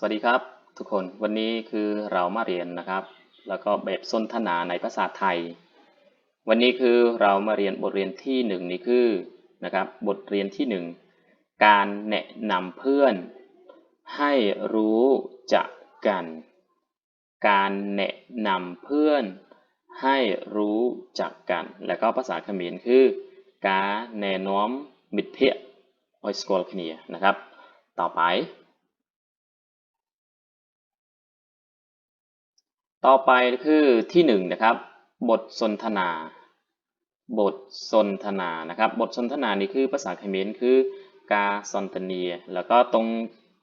สวัสดีครับ ทุกคนวันนี้คือเรามาเรียนนะครับ แล้วก็แบบสนทนาในภาษาไทย วันนี้คือเรามาเรียนบทเรียนที่หนึ่งนี่คือนะครับบทเรียนที่หนึ่งการแนะนำเพื่อน ให้รู้จักกัน การแนะนำเพื่อน ให้รู้จักกัน แล้วก็ภาษาเขมรคือการแนะนำมิตรเพะออยสกอลคเนียนะครับ ต่อไป ต่อไปคือที่หนึ่งนะครับ บทสนทนา บทสนทนานะครับ บทสนทนานี่คือภาษาเขมรคือกาซอนตเนีย แล้วก็ตรง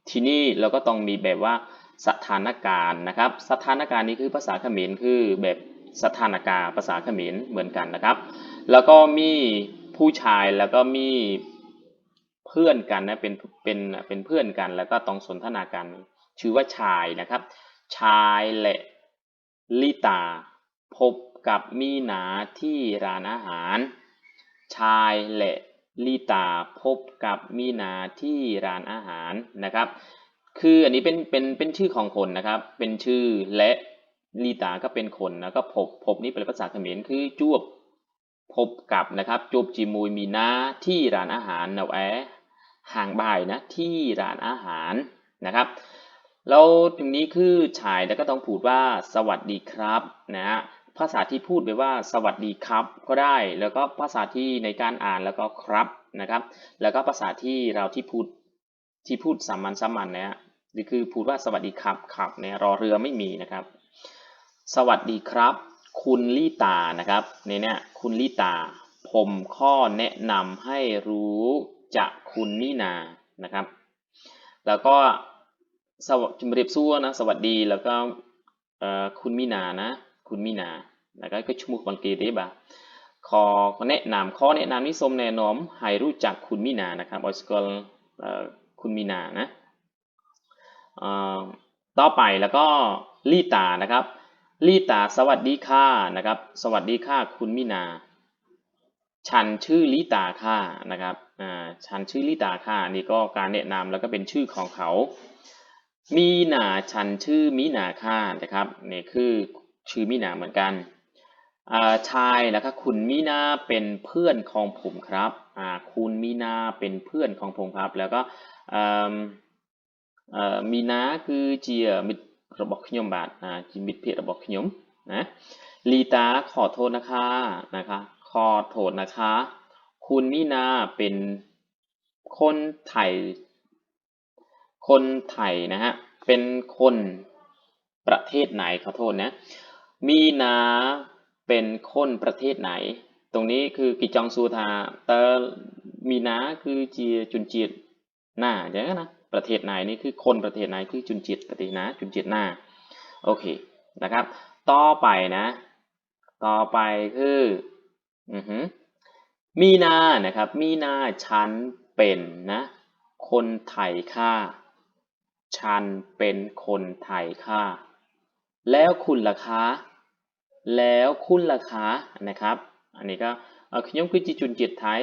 ที่นี่เราก็ต้องมีแบบว่าสถานการณ์นะครับ สถานการณ์นี้คือภาษาเขมรคือแบบสถานการณ์ภาษาเขมรเหมือนกันนะครับ แล้วก็มีผู้ชายแล้วก็มีเพื่อนกันนะเป็นเป็นเป็นเพื่อนกัน แล้วก็ต้องสนทนากันชื่อว่าชายนะครับ ชายและ ลิตา พบกับมีนาที่ร้านอาหาร ชายและลิตาพบกับมีนาที่ร้านอาหารนะครับ คืออันนี้เป็นเป็นเป็นชื่อของคนนะครับ เป็นชื่อและลิตาก็เป็นคนแล้วก็พบพบนี้เป็นภาษาเขมรคือจวบพบกับนะครับจวบจีมูยมีนาที่ร้านอาหารเอาแอห่างบ่ายนะที่ร้านอาหารนะครับ แล้วตรงนี้คือชายแล้วก็ต้องพูดว่าสวัสดีครับนะฮะภาษาที่พูดไปว่าสวัสดีครับก็ได้ แล้วก็ภาษาที่ในการอ่านแล้วก็ครับนะครับ แล้วก็ภาษาที่เราที่พูดที่พูดสามัญสามัญเนี่ยนี่คือพูดว่าสวัสดีครับครับเนี่ยรอเรือไม่มีนะครับ สวัสดีครับ คุณลิตานะครับในเนี่ยคุณลิตา ผมข้อแนะนำให้รู้จักคุณนี่นานะครับ แล้วก็ สวัสดีเรียบซัวนะสวัสดีแล้วก็คุณมินานะคุณมินาแล้วก็ก็ชมุกบังเกตบ่าขอแนะนำข้อแนะนำนี้สมแนะนอมให้รู้จักคุณมินานะครับออสกอลคุณมินานะต่อไปแล้วก็ลีตานะครับลีตาสวัสดีค่ะนะครับ สวัสดีค่ะคุณมินา ฉันชื่อลิตาค่ะนะครับฉันชื่อลิตาค่ะนี่ก็การแนะนำแล้วก็เป็นชื่อของเขา มีหนาชันชื่อมีหนาค่านะครับนี่คือชื่อมีหนาเหมือนกันาชายแล้วก็คุณมีนาเป็นเพื่อนของผมครับคุณมีนาเป็นเพื่อนของผมครับ แล้วก็มีนาคือเจียมิตระบอกขยมบาทจิมิตรเพจระบอกขยมนะลีตาขอโทษนะคะนะคะขอโทษนะคะ คุณมีนาเป็นคนไทย คนไทยนะฮะ เป็นคนประเทศไหนขอโทษนะ มีนาเป็นคนประเทศไหน ตรงนี้คือกิจองซูทาเตอมีนาคือเจียจุนจิตหน้าอย่างนั้นนะประเทศไหนนี่คือคนประเทศไหนคือจุนจิตประเทศนะจุนจิตหน้าโอเคนะครับ ต่อไปนะ ต่อไปคืออือหือมีนานะครับ มีนาฉันเป็นนะ คนไทยค่ะ ฉันเป็นคนไทยค่ะ แล้วคุณล่ะคะ แล้วคุณล่ะคะนะครับ อันนี้ก็เอ่อខ្ញុំគឺជាជនជាតិថៃ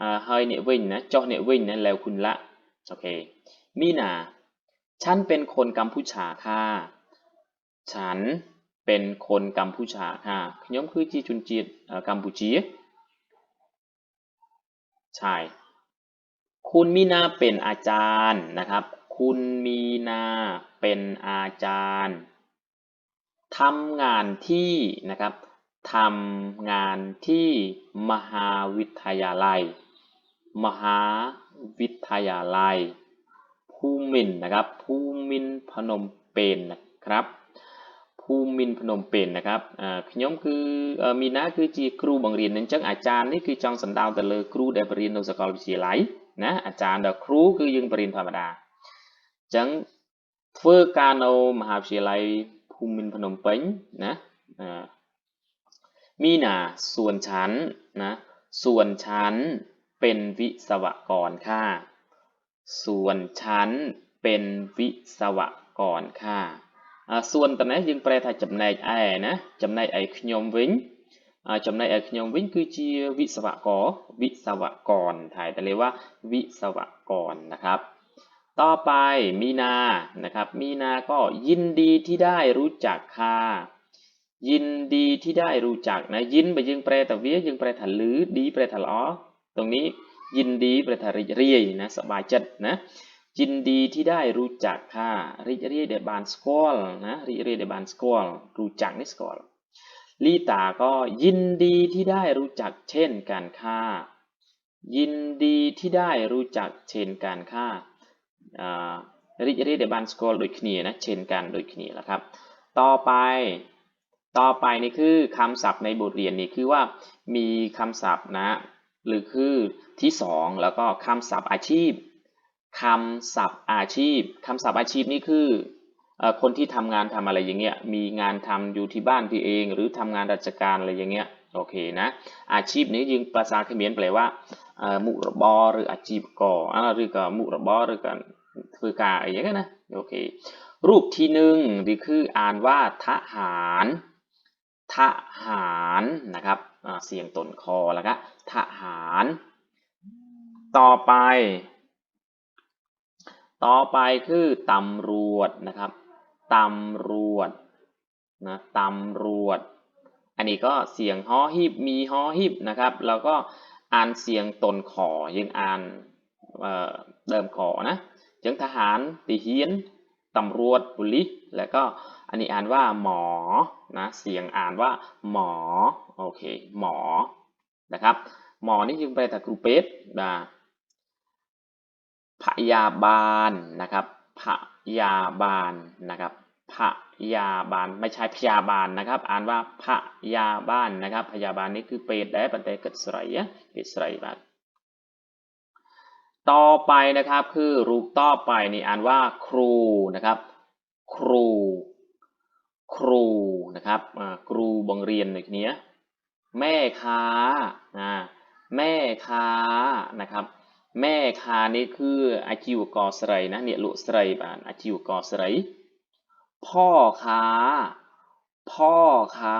អឺហើយអ្នកវិញណាចុះអ្នកវិញណាแล้วคุณละโอเคมีนา ฉันเป็นคนกัมพูชาค่ะ ฉันเป็นคนกัมพูชาค่ะខ្ញុំគឺជាជនជាតិអឺកម្ពុជាใช่ คุณมีนาเป็นอาจารย์นะครับ คุณมีนาเป็นอาจารย์ทำงานที่นะครับทำงานที่มหาวิทยาลัย มหาวิทยาลัย ภูมินนะครับ ภูมินพนมเปญนนะครับ ภูมินพนมเปญนนะครับขย่มคืออมีนะคือจีครูบังเรียนนั่นจังอาจารย์นี่คือจังสันดาวแต่เลยครูได้ปริญญาสกอลวิทยไลนะอาจารย์เดาครูคือยังปริญญาธรรมดา ចឹងធ្វើការនៅមហាវិទ្យាល័យភូមិន្ទភ្នំពេញណាអឺมีนาส่วนฉันนะส่วนฉันเป็นวิศวกรค่ะ ส่วนฉันเป็นវិศវករค่ะអ่าส่วนតនេះយើងប្រែថាចំណែកឯណាចំណែកឯខ្ញុំវិញអ่าចំណែកឯខ្ញុំវិញគឺជាវិศវករវិศវករថៃតែเรียกว่าวิศวกรนะครับ ต่อไปมีนานะครับ มีนาก็ยินดีที่ได้รู้จักค่ะยินดีที่ได้รู้จักนะยินไปยึงแปลแต่เวียยึงแปลถันหรือดีแปลถันอ๋อตรงนี้ยินดีแปลถันริเรียนะสบายจัดนะยินดีที่ได้รู้จักค่ะริเรียเดบานสกอลนะริเรียเดบานสกอลรู้จักนี่สกอลลีตาก็ยินดีที่ได้รู้จักเช่นกันค่ะยินดีที่ได้รู้จักเช่นกันค่ะ อ่าริเรียเดบานสกอลโดยគ្នាนะเช่นกันโดยគ្នាแล้วครับ ต่อไป ต่อไปนี่คือคำศัพท์ในบทเรียนนี่คือว่ามีคำศัพท์นะ หรือคือที่สองแล้วก็คำศัพท์อาชีพคำศัพท์อาชีพคำศัพท์อาชีพนี่คือเอ่อคนที่ทำงานทำอะไรอย่างเงี้ยมีงานทำอยู่ที่บ้านที่เอง หรือทำงานราชการอะไรอย่างเงี้ยโอเคนะ อาชีพนี้ยิงภาษาเขมรแปลว่าเอ่อมุរបរหรืออาชีพก่ออ่าหรือก็มุរបรหรือก็ធ្ คือ กาอย่างนี้นะโอเครูปที่หนึ่งนี่คืออ่านว่าทหารทหารนะครับเสียงต้นคอแล้วก็ทหาร ต่อไป ต่อไปคือตำรวจนะครับตำรวจนะตำรวจ อันนี้ก็เสียงฮอฮิบมีฮอฮิบนะครับ แล้วก็อ่านเสียงตนขอยังอ่านเดิมขอนะ จังทหารตีเฮียนตำรวจบุลิแล้วก็อันนี้อ่านว่าหมอนะเสียงอ่านว่าหมอโอเคหมอนะครับ หมอนี่จึงไปแต่ครูเป็ดนะพยาบาลนะครับพยาบาลนะครับพยาบาลไม่ใช่พยาบาลนะครับ อ่านว่าพยาบาลนะครับ พยาบาลนี่คือเป็ดได้ปันแต่เกิดสไรอะเกิดสไรบาง ต่อไปนะครับคือรูปต่อไปนี่อ่านว่าครูนะครับ ครู ครูนะครับครูบังเรียนในนี้แม่ค้าแม่ค้านะครับ แม่ค้านี่คืออาชีวกรสไรนะเนี่ยลุสไรบานอาชีวกรสไรพ่อค้า พ่อค้า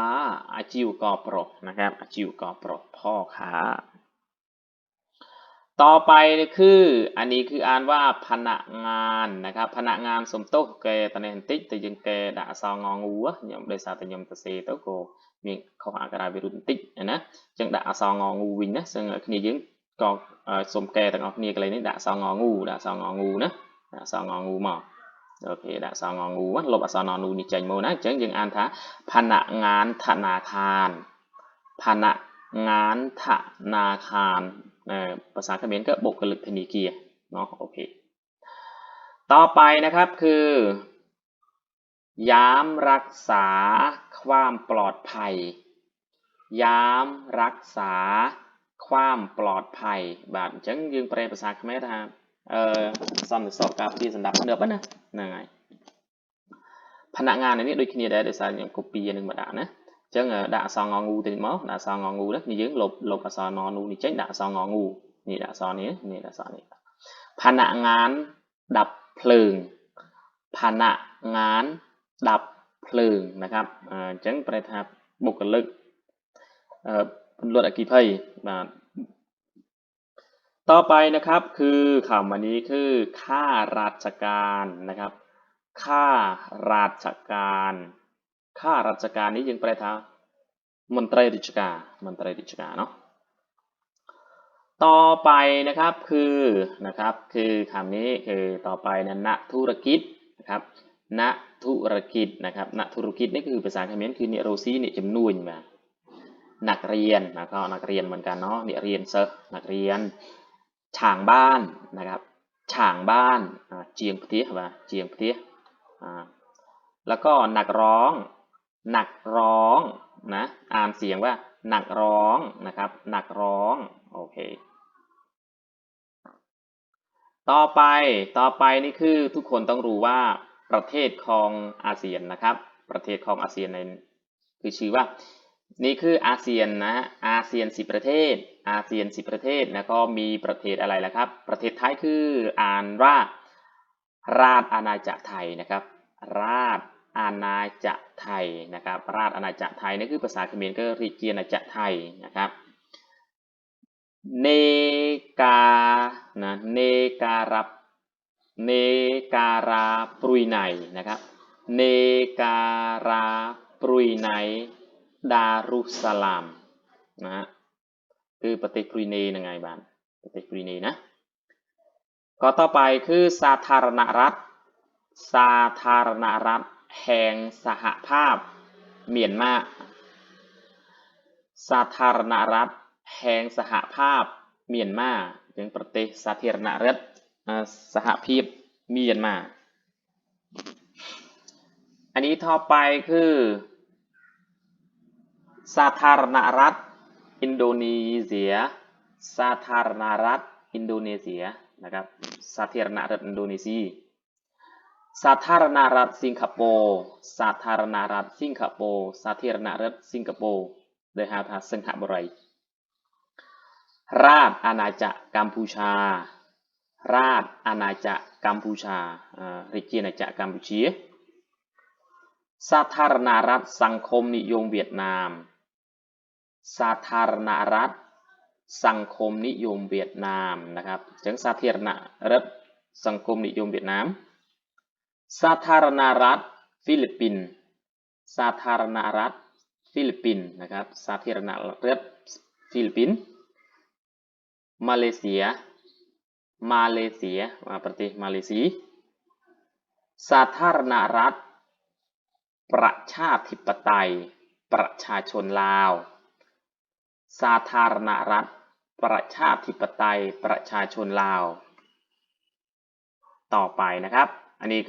อาชีวกรปรนะครับอาชีวกรปรพ่อค้า ต่อไปคืออันนี้คืออ่านว่าพนักงานนะครับพนักงานสมโต๊ะแกตอนนี้ติดแต่ยังแกด่าซองงองูอะยมโดยสารแต่ยมตะเซโต๊ะโกមានខុសអក្ខរាវិរុទ្ធបន្តិចណាអញ្ចឹងដាក់អក្សรงងូវិញណាซึ่งគ្នាយើងក៏សុំកែទាំងអស់គ្នាកន្លែងនេះដាក់អក្សรงងូដាក់អក្សรงងូណាដាក់អក្សรงងូមកអូខេដាក់អក្សรงងូលុបអក្សរនូនេះចេញមកណាអញ្ចឹងយើងអានថាផនងานធនាគារផនงานធនាគារ ภาษาเขมรก็บุคลิกธนาคารเนาะโอเค ต่อไปนะครับคือ ยามรักษาความปลอดภัย ยามรักษาความปลอดภัยបាទអញ្ចឹងយើងប្រែภาษาខ្មែរថាអឺសន្តិសុខការពារសម្រាប់នឿបណាហ្នឹងហើយพนักงานនេះដូចគ្នាដែរដោយសារយើង copy នឹងមកដាក់ណាអញ្ ចឹងដាក់អក្សรงងូទៅមកដាក់អក្សรงងូនេះយើងលុបលុបអក្សរននូនេះចេញដាក់អក្សรงងូនេះដាក់អក្សរនេះនេះដាក់អក្សរនេះพนักงานดับเพลิงพนักงานดับเพลิงนะครับអញ្ចឹងប្រែថាបុគ្គលិកអឺពន្លត់អគ្គិភ័យបាទต่อไปนะครับคือคำวันนี้คือข้าราชการนะครับข้าราชการ ข้าราชการนี้ยังแปลทางมนตรีราชการมนตรีราชการเนาะต่อไปนะครับคือนะครับคือคำนี้คือต่อไปนะนักธุรกิจนะครับนักธุรกิจนะครับนักธุรกิจนี่คือภาษาคเขมรคือเนโรซีเนี่ยจำนวนมานักเรียนนะครับนักเรียนเหมือนกันเนาะเนี่ยเรียนเซอร์นักเรียนฉางบ้านนะครับฉางบ้านเจียงเพี้ยมาเจียงเพียแล้วก็นักร้อง หนักร้องนะอ่านเสียงว่าหนักร้องนะครับหนักร้องโอเคต่อไปต่อไปนี่คือทุกคนต้องรู้ว่าประเทศของอาเซียนนะครับ ประเทศของอาเซียนในคือชื่อว่า นี่คืออาเซียนนะอาเซียนสิประเทศ อาเซียนสิประเทศแล้วก็มีประเทศอะไรล่ะครับ ประเทศไทยคืออ่านว่าราชอาณาจักรไทยนะครับ ราช อาณาจักรไทยนะครับ ราชอาณาจักรไทยนี่คือภาษาเขมรก็เรียกเกียรอาณาจักรไทยนะครับเนกานะเนการัเนการาปรุยไนนะครับเนการาปรุยไนดารุสลามนะฮะคือประเทศปรุยเนยังไงบ้างประเทศปรุยเนนะก็ต่อไปคือสาธารณรัฐ สาธารณรัฐ แห่งสหภาพเมียนมา สาธารณรัฐ แห่งสหภาพเมียนมาถึงประเทศสาธารณรัฐสหภาพเมียนมา อันนี้ต่อไปคือ สาธารณรัฐ อินโดนีเซีย สาธารณรัฐ อินโดนีเซียนะครับ สาธารณรัฐอินโดนีเซีย สาธารณรัฐสิงคโปร์สาธารณรัฐสิงคโปร์สาธารณรัฐสิงคโปร์โดยหาทาสิงหบรัยราชอาณาจักรกัมพูชา ราชอาณาจักรกัมพูชาอริกีอาาจักรกัมพูชีสาธารณรัฐสังคมนิยมเวียดนาม สาธารณรัฐสังคมนิยมเวียดนามนะครับจังสาธารณรัฐสังคมนิยมเวียดนาม สาธารณรัฐ ฟิลิปปินส์สาธารณรัฐ ฟิลิปปินส์นะครับสาธารณรัฐฟิลิปปินส์มาเลเซีย มาเลเซียประเทศมาเลเซียสาธารณรัฐ ประชาธิปไตย ประชาชนลาว สาธารณรัฐ ประชาธิปไตย ประชาชนลาว ต่อไปนะครับ อันนี้คือ